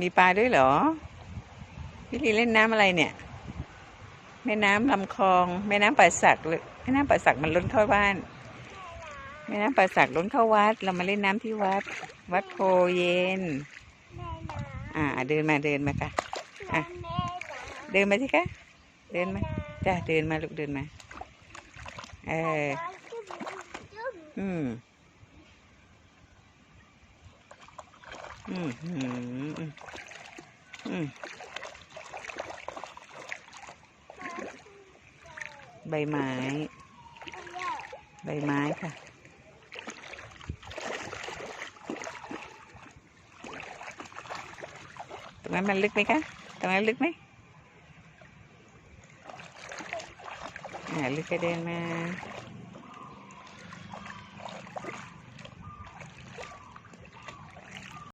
มีปลาด้วยเหรอพี่ลีเล่นน้ำอะไรเนี่ย แม่น้ำลำคลอง แม่น้ำป่าสักหรือแม่น้ำป่าสักมันล้นเข้าบ้าน แม่น้ำป่าสักล้นเข้าวัด เรามาเล่นน้ำที่วัด วัดโพเย็น อ่า เดินมาเดินมาค่ะ อะ เดินมาสิคะเดินมาจ้ะเดินมาลูกเดินมา เอออืม อืมอืมอืมใบไม้ ใบไม้ค่ะ ตรงนั้นมันลึกไหมคะ ตรงนั้นลึกไหมอ่าลึกก็เดินมา